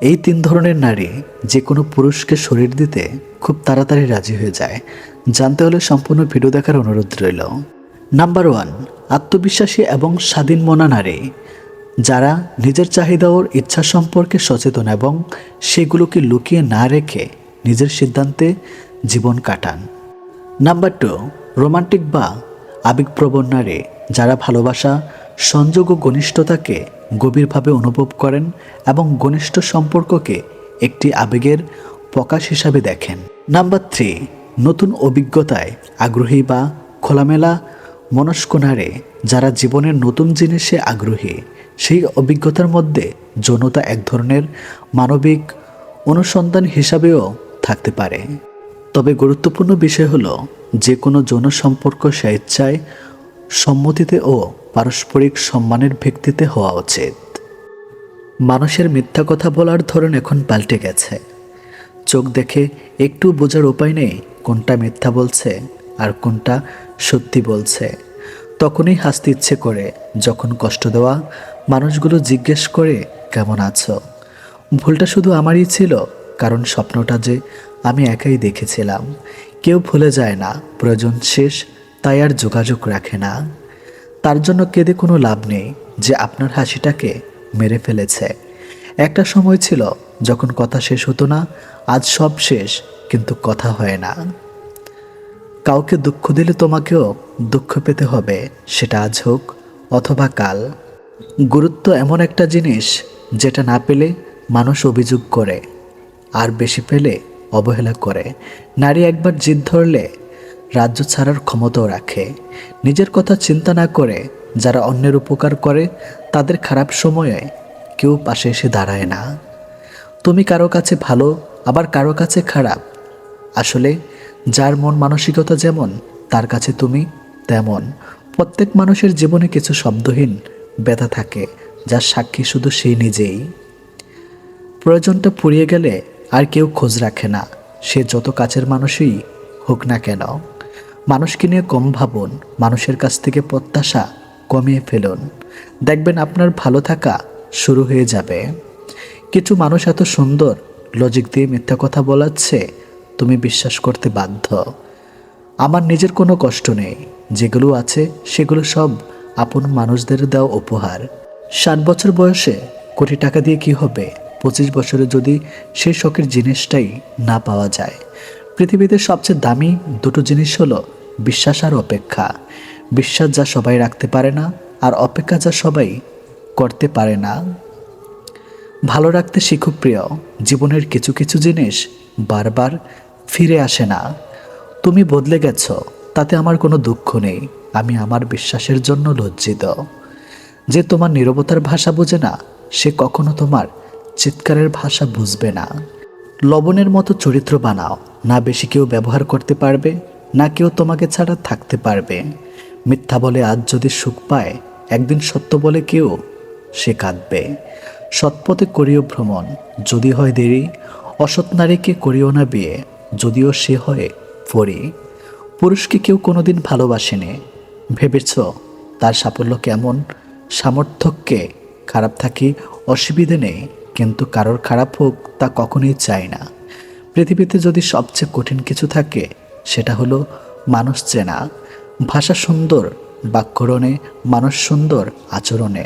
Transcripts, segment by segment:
এই তিন ধরনের নারী যে কোনো পুরুষকে শরীর দিতে খুব তাড়াতাড়ি রাজি হয়ে যায়। জানতে হলে সম্পূর্ণ ভিডিও দেখার অনুরোধ রইল। নাম্বার ওয়ান আত্মবিশ্বাসী এবং স্বাধীন মনা নারী। যারা নিজের চাহিদা ওর ইচ্ছা সম্পর্কে সচেতন এবং সেগুলোকে লুকিয়ে না রেখে নিজের সিদ্ধান্তে জীবন কাটান। নাম্বার টু রোমান্টিক বা আবেগপ্রবণ নারী। যারা ভালোবাসা, সংযোগ ও ঘনিষ্ঠতাকে গভীরভাবে অনুভব করেন এবং ঘনিষ্ঠ সম্পর্ককে একটি আবেগের প্রকাশ হিসাবে দেখেন। নাম্বার থ্রি, নতুন অভিজ্ঞতায় আগ্রহী বা খোলামেলা মনস্ক নারী যারা জীবনের নতুন জিনিসে আগ্রহী, সেই অভিজ্ঞতার মধ্যে যৌনতা এক ধরনের মানবিক অনুসন্ধান হিসাবেও থাকতে পারে। তবে গুরুত্বপূর্ণ বিষয় হলো, যে কোনো যৌন সম্পর্ক স্বেচ্ছায় সম্মতিতে ও পারস্পরিক সম্মানের ভিত্তিতে হওয়া উচিত। মানুষের মিথ্যা কথা বলার ধরন এখন পাল্টে গেছে। চোখ দেখে একটু বোঝার উপায় নেই কোনটা মিথ্যা বলছে আর কোনটা সত্যি বলছে। তখনই হাসতে ইচ্ছে করে, যখন কষ্ট দেওয়া মানুষগুলো জিজ্ঞেস করে, কেমন আছো? ভুলটা শুধু আমারই ছিল, কারণ স্বপ্নটা যে আমি একাই দেখেছিলাম। কেউ ভুলে যায় না, প্রয়োজন শেষ তাই আর যোগাযোগ রাখে না। তার জন্য কেঁদে কোনো লাভ নেই যে আপনার হাসিটাকে মেরে ফেলেছে। একটা সময় ছিল যখন কথা শেষ হতো না, আজ সব শেষ, কিন্তু কথা হয় না। কাউকে দুঃখ দিলে তোমাকেও দুঃখ পেতে হবে, সেটা আজ হোক অথবা কাল। গুরুত্ব এমন একটা জিনিস যেটা না পেলে মানুষ অভিযোগ করে, আর বেশি পেলে অবহেলা করে। নারী একবার জিদ ধরলে রাজ্য ছাড়ার ক্ষমতাও রাখে। নিজের কথা চিন্তা না করে যারা অন্যের উপকার করে, তাদের খারাপ সময়ে কেউ পাশে এসে দাঁড়ায় না। তুমি কারও কাছে ভালো, আবার কারও কাছে খারাপ। আসলে যার মন মানসিকতা যেমন, তার কাছে তুমি তেমন। প্রত্যেক মানুষের জীবনে কিছু শব্দহীন ব্যথা থাকে, যার সাক্ষী শুধু সেই নিজেই। প্রয়োজনটা ফুরিয়ে গেলে আর কেউ খোঁজ রাখে না। সে যত কাছের মানুষই হোক না কেন। মানুষকে নিয়ে কম ভাবুন, মানুষের কাছ থেকে প্রত্যাশা কমিয়ে ফেলুন। দেখবেন আপনার ভালো থাকা শুরু হয়ে যাবে। কিছু মানুষ এত সুন্দর লজিক দিয়ে মিথ্যা কথা বলাচ্ছে, তুমি বিশ্বাস করতে বাধ্য। আমার নিজের কোনো কষ্ট নেই, যেগুলো আছে সেগুলো সব আপন মানুষদের দেওয়া উপহার। ষাট বছর বয়সে কোটি টাকা দিয়ে কি হবে? পঁচিশ বছরে যদি সেই শখের জিনিসটাই না পাওয়া যায়। পৃথিবীতে সবচেয়ে দামি দুটো জিনিস হলো বিশ্বাস আর অপেক্ষা। বিশ্বাস যা সবাই রাখতে পারে না আর অপেক্ষা যা সবাই করতে পারে না। ভালো রাখতে শিখুক প্রিয়, জীবনের কিছু কিছু জিনিস বারবার ফিরে আসে না। তুমি বদলে গেছ, তাতে আমার কোনো দুঃখ নেই, আমি আমার বিশ্বাসের জন্য লজ্জিত। যে তোমার নীরবতার ভাষা বোঝে না, সে কখনো তোমার চিৎকারের ভাষা বুঝবে না। লবণের মতো চরিত্র বানাও, না বেশি কেউ ব্যবহার করতে পারবে না কেউ তোমাকে ছাড়া থাকতে পারবে। মিথ্যা বলে আজ যদি সুখ পায়, একদিন সত্য বলে কেউ সে কাঁদবে। সৎপথে করিও ভ্রমণ, যদি হয় দেরি। অসৎ নারীকে করিও না বিয়ে, যদিও সে হয় পরি পুরুষকে কেউ কোনোদিন ভালোবাসেনি। ভেবেছ, তার সাফল্য কেমন? সামর্থ্যকে খারাপ থাকি অসুবিধে নেই, কিন্তু কারোর খারাপ হোক তা কখনোই চায় না। পৃথিবীতে যদি সবচেয়ে কঠিন কিছু থাকে সেটা হলো মানুষ চেনা, ভাষা সুন্দর, বাক্যরণে মানুষ সুন্দর আচরণে।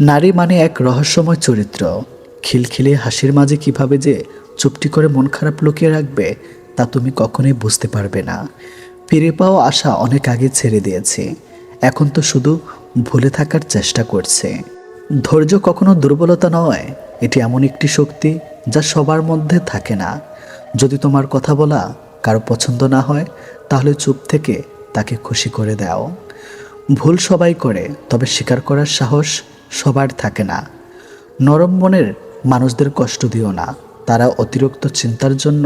নারী মানে এক রহস্যময় চরিত্র। খিলখিলে হাসির মাঝে কীভাবে যে চুপটি করে মন খারাপ লুকিয়ে রাখবে, তা তুমি কখনোই বুঝতে পারবে না। ফিরে পাওয়া আশা অনেক আগে ছেড়ে দিয়েছে। এখন তো শুধু ভুলে থাকার চেষ্টা করছে। ধৈর্য কখনো দুর্বলতা নয়, এটি এমন একটি শক্তি যা সবার মধ্যে থাকে না। যদি তোমার কথা বলা কারও পছন্দ না হয়, তাহলে চুপ থেকে তাকে খুশি করে দাও। ভুল সবাই করে, তবে স্বীকার করার সাহস সবার থাকে না। নরম মনের মানুষদের কষ্ট দিও না, তারা অতিরিক্ত চিন্তার জন্য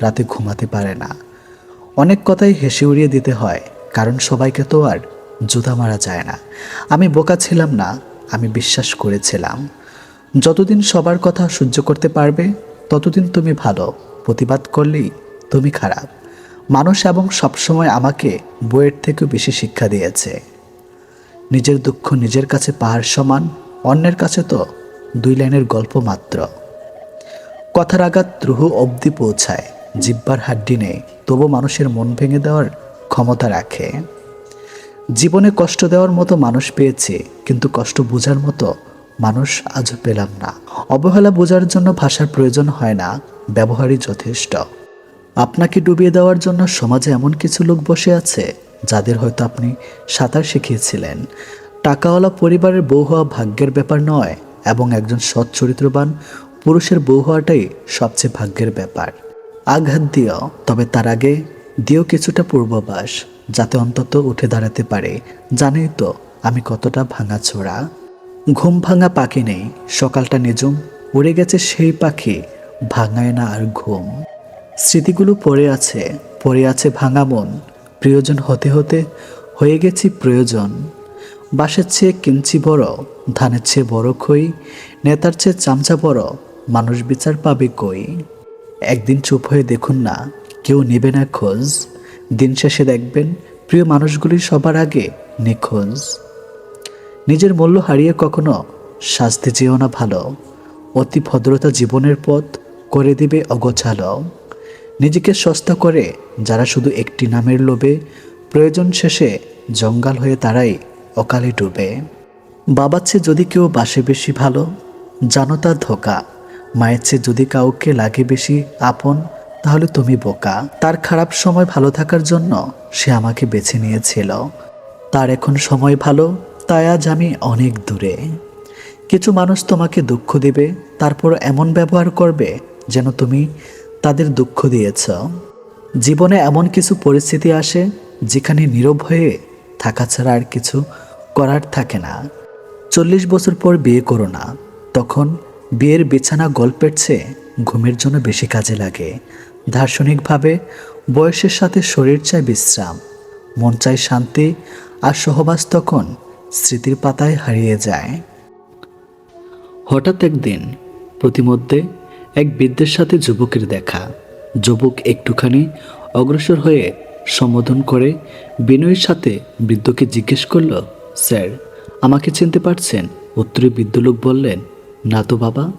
রাতে ঘুমাতে পারে না। অনেক কথাই হেসে উড়িয়ে দিতে হয়, কারণ সবাইকে তো আর জুতা মারা যায় না। আমি বোকা ছিলাম না, আমি বিশ্বাস করেছিলাম। যতদিন সবার কথা সহ্য করতে পারবে, ততদিন তুমি ভালো, প্রতিবাদ করলেই তুমি খারাপ। মানুষ এবং সবসময় আমাকে বইয়ের থেকেও বেশি শিক্ষা দিয়েছে। নিজের দুঃখ নিজের কাছে পাহাড় সমান, অন্যের কাছে তো দুই লাইনের গল্প মাত্র। কথার আঘাত দ্রুহ অবধি পৌঁছায়, জিব্বার হাড্ডি নেই, তবু মানুষের মন ভেঙে দেওয়ার ক্ষমতা রাখে। জীবনে কষ্ট দেওয়ার মতো মানুষ পেয়েছি, কিন্তু কষ্ট বোঝার মতো মানুষ আজও পেলাম না। অবহেলা বোঝার জন্য ভাষার প্রয়োজন হয় না, ব্যবহারই যথেষ্ট। আপনাকে ডুবিয়ে দেওয়ার জন্য সমাজে এমন কিছু লোক বসে আছে, যাদের হয়তো আপনি সাঁতার শিখিয়েছিলেন। টাকাওয়ালা পরিবারের বউ হওয়া ভাগ্যের ব্যাপার নয়, এবং একজন সৎ চরিত্রবান পুরুষের বউ হওয়াটাই সবচেয়ে ভাগ্যের ব্যাপার। আঘাত দিও, তবে তার আগে দিও কিছুটা পূর্বাভাস, যাতে অন্তত উঠে দাঁড়াতে পারে। জানেই তো, আমি কতটা ভাঙাচোরা। ঘুম ভাঙা পাখি নেই, সকালটা নিজুম উড়ে গেছে সেই পাখি, ভাঙায় না আর ঘুম। স্মৃতিগুলো পড়ে আছে পড়ে আছে ভাঙা মন। প্রিয়জন হতে হতে হয়ে গেছি প্রয়োজন। বাসের চেয়ে কিঞ্চি বড়, ধানের চেয়ে বড় খই, নেতার চেয়ে চামচা বড়, মানুষ বিচার পাবে কই? একদিন চুপ হয়ে দেখুন না, কেউ নেবে না খোঁজ। দিন শেষে দেখবেন প্রিয় মানুষগুলি সবার আগে নিখোঁজ। নিজের মূল্য হারিয়ে কখনো শাস্তি যেও না ভালো। অতি ভদ্রতা জীবনের পথ করে দিবে অগোছালো। নিজেকে সস্তা করে, যারা শুধু একটি নামের লোভে, প্রয়োজন শেষে জঙ্গল হয়ে তারাই অকালে ডুবে। বাবার চেয়ে যদি কেউ বাসে বেশি ভালো, জানো তার ধোকা। মায়ের চেয়ে যদি কাউকে লাগে বেশি আপন, তাহলে তুমি বোকা। তার খারাপ সময় ভালো থাকার জন্য সে আমাকে বেছে নিয়েছিল। তার এখন সময় ভালো, তাই আজ আমি অনেক দূরে। কিছু মানুষ তোমাকে দুঃখ দেবে, তারপর এমন ব্যবহার করবে যেন তুমি তাদের দুঃখ দিয়েছ। জীবনে এমন কিছু পরিস্থিতি আসে যেখানে নীরব হয়ে থাকা ছাড়া আর কিছু করার থাকে না। চল্লিশ বছর পর বিয়ে করো না। তখন বিয়ের বিছানা গল্পের চেয়ে ঘুমের জন্য বেশি কাজে লাগে। দার্শনিকভাবে বয়সের সাথে শরীর চায় বিশ্রাম। মন চায় শান্তি আর সহবাস তখন স্মৃতির পাতায় হারিয়ে যায়। হঠাৎ একদিন প্রতিমধ্যে এক বৃদ্ধের সাথে যুবকের দেখা। যুবক একটুখানি অগ্রসর হয়ে সম্বোধন করে, বিনয়ের সাথে বৃদ্ধকে জিজ্ঞেস করল, স্যার, আমাকে চিনতে পারছেন? উত্তরে বৃদ্ধ লোক বললেন, না তো বাবা,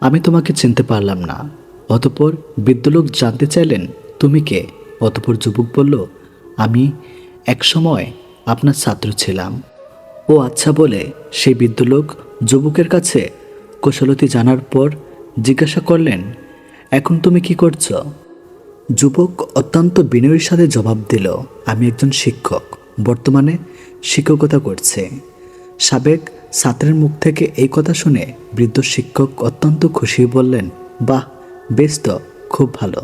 আমি তোমাকে চিনতে পারলাম না। অতপর বৃদ্ধ লোক জানতে চাইলেন, তুমি কে? অতপর যুবক বলল, আমি এক সময় আপনার ছাত্র ছিলাম। ও আচ্ছা বলে, সেই বৃদ্ধ লোক যুবকের কাছে কুশলতি জানার পর জিজ্ঞাসা করলেন, এখন তুমি কি করছ? যুবক অত্যন্ত বিনয়ের সাথে জবাব দিল, আমি একজন শিক্ষক, বর্তমানে শিক্ষকতা করছে। সাবেক ছাত্রের মুখ থেকে এই কথা শুনে বৃদ্ধ শিক্ষক অত্যন্ত খুশি বললেন, বাহ, বেশ তো, খুব ভালো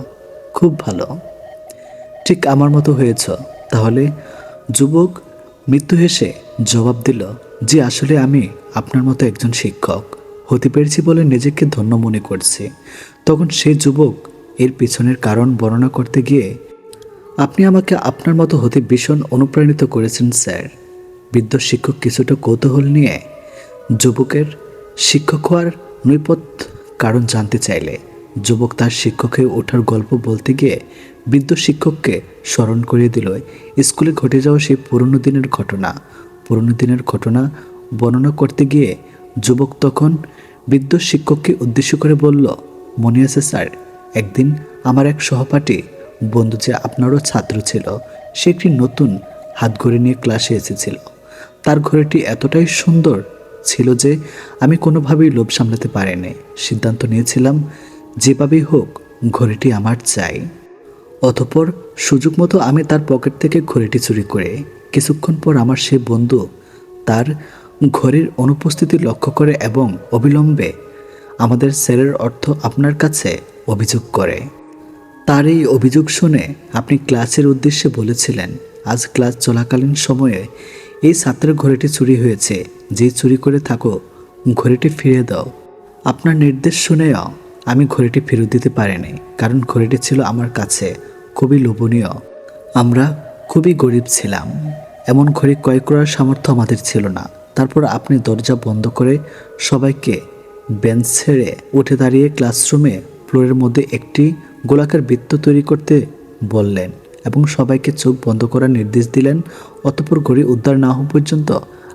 খুব ভালো। ঠিক আমার মতো হয়েছ। তাহলে? যুবক মৃত্যু হেসে জবাব দিল যে আসলে আমি আপনার মতো একজন শিক্ষক। হতে পেরেছি বলে নিজেকে ধন্য মনে করছি। তখন সেই যুবক এর পিছনের কারণ বর্ণনা করতে গিয়ে, আপনি আমাকে আপনার মতো হতে ভীষণ অনুপ্রাণিত করেছেন, স্যার। বৃদ্ধ শিক্ষক কিছুটা কৌতূহল নিয়ে যুবকের শিক্ষক হওয়ার নৈপথ কারণ জানতে চাইলে, যুবক তার শিক্ষক ওঠার গল্প বলতে গিয়ে বৃদ্ধ শিক্ষককে স্মরণ করিয়ে দিল, স্কুলে ঘটে যাওয়া সেই পুরনো দিনের ঘটনা। পুরনো দিনের ঘটনা বর্ণনা করতে গিয়ে যুবক তখন বৃদ্ধ শিক্ষককে উদ্দেশ্য করে বলল মনে আছে স্যার। একদিন আমার এক সহপাঠী, বন্ধু যে আপনারও ছাত্র ছিল, সে একটি নতুন হাত ঘড়ি নিয়ে ক্লাসে এসেছিল। তার ঘড়িটি এতটাই সুন্দর ছিল যে আমি কোনোভাবেই লোভ সামলাতে পারিনি। সিদ্ধান্ত নিয়েছিলাম, যেভাবেই হোক, ঘড়িটি আমার চাই। অতপর সুযোগ মতো আমি তার পকেট থেকে ঘড়িটি চুরি করে, কিছুক্ষণ পর আমার সে বন্ধু তার ঘড়ির অনুপস্থিতি লক্ষ্য করে এবং অবিলম্বে আমাদের স্যারের অর্থ আপনার কাছে অভিযোগ করে। তার এই অভিযোগ শুনে আপনি ক্লাসের উদ্দেশ্যে বলেছিলেন, আজ ক্লাস চলাকালীন সময়ে এই ছাত্রের ঘড়িটি চুরি হয়েছে। যে চুরি করে থাকো, ঘড়িটি ফিরিয়ে দাও। আপনার নির্দেশ শুনেও আমি ঘড়িটি ফেরত দিতে পারিনি, কারণ ঘড়িটি ছিল আমার কাছে খুবই লোভনীয়। আমরা খুবই গরিব ছিলাম। এমন ঘড়ি ক্রয় করার সামর্থ্য আমাদের ছিল না। তারপর আপনি দরজা বন্ধ করে সবাইকে বেঞ্চ ছেড়ে উঠে দাঁড়িয়ে ক্লাসরুমে ফ্লোরের মধ্যে একটি গোলাকার বৃত্ত তৈরি করতে বললেন এবং সবাইকে চোখ বন্ধ করার নির্দেশ দিলেন। অতপর ঘড়ি উদ্ধার না হওয়া পর্যন্ত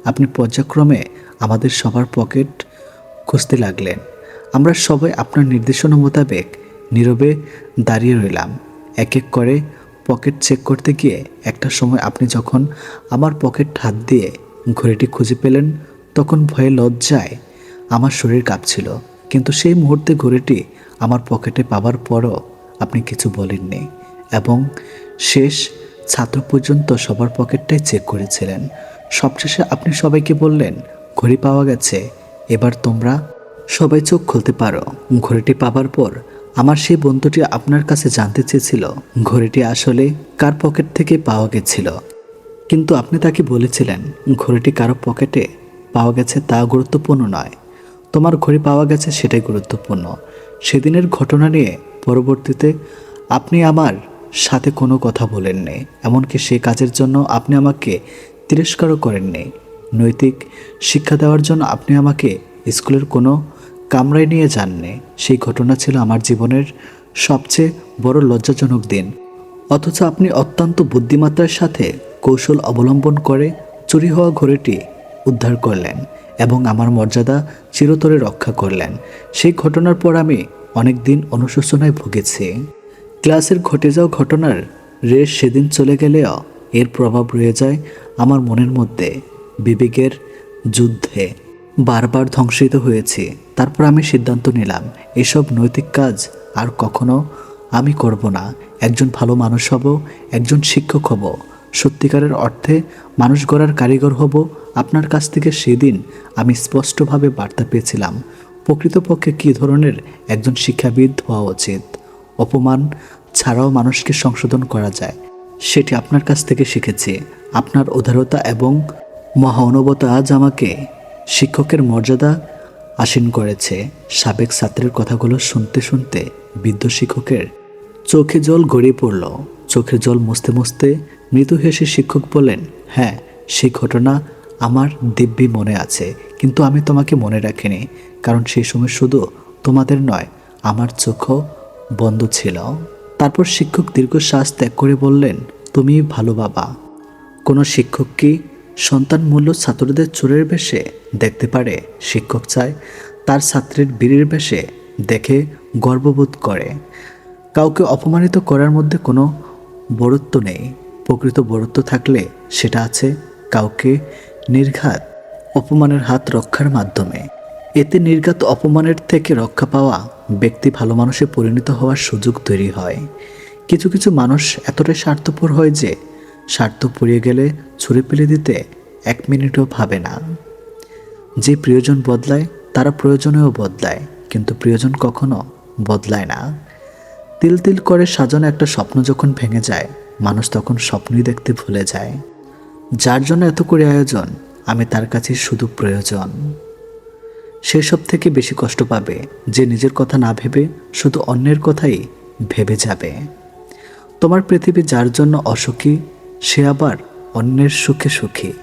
আপনি পর্যায়ক্রমে আমাদের সবার পকেট খুঁজতে লাগলেন। আমরা সবাই আপনার নির্দেশনা মোতাবেক নীরবে দাঁড়িয়ে রইলাম। এক এক করে পকেট চেক করতে গিয়ে একটা সময় আপনি যখন আমার পকেট হাত দিয়ে ঘড়িটি খুঁজে পেলেন, তখন ভয়ে লজ্জায় আমার শরীর কাঁপছিল। কিন্তু সেই মুহূর্তে ঘড়িটি আমার পকেটে পাবার পরও আপনি কিছু বলেননি এবং শেষ ছাত্র পর্যন্ত সবার পকেটটাই চেক করেছিলেন। সবশেষে আপনি সবাইকে বললেন, ঘড়ি পাওয়া গেছে, এবার তোমরা সবাই চোখ খুলতে পারো। ঘড়িটি পাবার পর আমার সেই বন্ধুটি আপনার কাছে জানতে চেয়েছিল, ঘড়িটি আসলে কার পকেট থেকে পাওয়া গেছিল? কিন্তু আপনি তাকে বলেছিলেন, ঘড়িটি কারও পকেটে পাওয়া গেছে তা গুরুত্বপূর্ণ নয়। তোমার ঘড়ি পাওয়া গেছে সেটাই গুরুত্বপূর্ণ। সেদিনের ঘটনা নিয়ে পরবর্তীতে আপনি আমার সাথে কোনো কথা বলেননি, এমনকি সেই কাজের জন্য আপনি আমাকে তিরস্কারও করেননি। নৈতিক শিক্ষা দেওয়ার জন্য আপনি আমাকে স্কুলের কোনো কামরায় নিয়ে যাননি। সেই ঘটনা ছিল আমার জীবনের সবচেয়ে বড় লজ্জাজনক দিন। অথচ আপনি অত্যন্ত বুদ্ধিমত্তার সাথে কৌশল অবলম্বন করে চুরি হওয়া ঘড়িটি উদ্ধার করলেন এবং আমার মর্যাদা চিরতরে রক্ষা করলেন। সেই ঘটনার পর আমি অনেক দিন অনুশোচনায় ভুগেছি। ক্লাসের ঘটে যাওয়া ঘটনার রেশ সেদিন চলে গেলেও এর প্রভাব রয়ে যায় আমার মনের মধ্যে। বিবেকের যুদ্ধে বারবার ধ্বংসিত হয়েছি। তারপর আমি সিদ্ধান্ত নিলাম, এসব নৈতিক কাজ আর কখনো আমি করব না। একজন ভালো মানুষ হব, একজন শিক্ষক হব। সত্যিকারের অর্থে মানুষ গড়ার কারিগর হব আপনার কাছ থেকে সেদিন আমি স্পষ্টভাবে বার্তা পেয়েছিলাম। প্রকৃতপক্ষে কী ধরনের একজন শিক্ষাবিদ হওয়া উচিত? অপমান ছাড়াও মানুষকে সংশোধন করা যায়, সেটি আপনার কাছ থেকে শিখেছি। আপনার উদারতা এবং মহানুভতা আজ আমাকে শিক্ষকের মর্যাদা আসীন করেছে। সাবেক ছাত্রের কথাগুলো শুনতে শুনতে বৃদ্ধ শিক্ষকের চোখে জল গড়িয়ে পড়ল। চোখের জল মুছতে মুছতে মৃদু হেসে শিক্ষক বললেন হ্যাঁ সেই ঘটনা আমার দিব্যি মনে আছে, কিন্তু আমি তোমাকে মনে রাখিনি, কারণ সেই সময় শুধু তোমাদের নয়, আমার চোখও বন্ধ ছিল। তারপর শিক্ষক দীর্ঘশ্বাস ত্যাগ করে বললেন, তুমি ভালো বাবা, কোনো শিক্ষক কি সন্তান মূল্য ছাত্রদের চোরের বেশে দেখতে পারে? শিক্ষক চায় তার ছাত্রের বীরের বেশে দেখে গর্ববোধ করে। কাউকে অপমানিত করার মধ্যে কোনো বরত্ব নেই। প্রকৃত বরত্ব থাকলে সেটা আছে কাউকে নির্ঘাত, অপমানের হাত রক্ষার মাধ্যমে। এতে নির্ঘাত অপমানের থেকে রক্ষা পাওয়া ব্যক্তি ভালো মানুষে পরিণত হওয়ার সুযোগ তৈরি হয়। কিছু কিছু মানুষ এতটাই স্বার্থপর হয় যে স্বার্থ পুড়িয়ে গেলে ছুঁড়ে ফেলে দিতে এক মিনিটও ভাবে না। যে প্রিয়জন বদলায়, তারা প্রয়োজনেও বদলায়, কিন্তু প্রিয়জন কখনো বদলায় না। তিল তিল করে সাজানো একটা স্বপ্ন যখন ভেঙে যায়, মানুষ তখন স্বপ্নই দেখতে ভুলে যায়। যার জন্য এত করে আয়োজন, আমি তার কাছে শুধু প্রয়োজন। সেসব থেকে বেশি কষ্ট পাবে, যে নিজের কথা না ভেবে শুধু অন্যের কথাই ভেবে যাবে। তোমার পৃথিবী যার জন্য অসুখী, সে আবার অন্যের সুখে সুখী।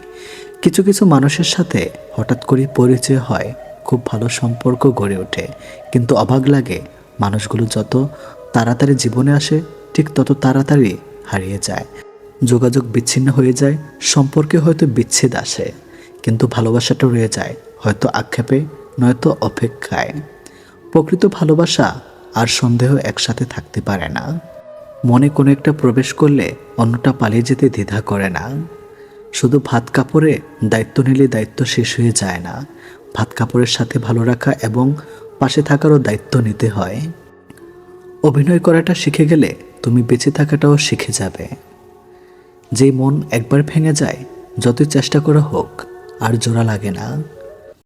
কিছু কিছু মানুষের সাথে হঠাৎ করে পরিচয় হয়, খুব ভালো সম্পর্ক গড়ে ওঠে। কিন্তু অবাক লাগে, মানুষগুলো যত তাড়াতাড়ি জীবনে আসে, ঠিক তত তাড়াতাড়ি হারিয়ে যায়। যোগাযোগ বিচ্ছিন্ন হয়ে যায়, সম্পর্কে হয়তো বিচ্ছেদ আসে, কিন্তু ভালোবাসাটা রয়ে যায়, হয়তো আক্ষেপে, নয়তো অপেক্ষায়। প্রকৃত ভালোবাসা আর সন্দেহ একসাথে থাকতে পারে না। মনে কোনো একটা প্রবেশ করলে অন্যটা পালিয়ে যেতে দ্বিধা করে না। শুধু ভাত কাপড়ে দায়িত্ব নিলে দায়িত্ব শেষ হয়ে যায় না। ভাত কাপড়ের সাথে ভালো রাখা এবং পাশে থাকারও দায়িত্ব নিতে হয়। অভিনয় করাটা শিখে গেলে তুমি বেঁচে থাকাটাও শিখে যাবে। যে মন একবার ভেঙে যায়, যতই চেষ্টা করা হোক, আর জোড়া লাগে না।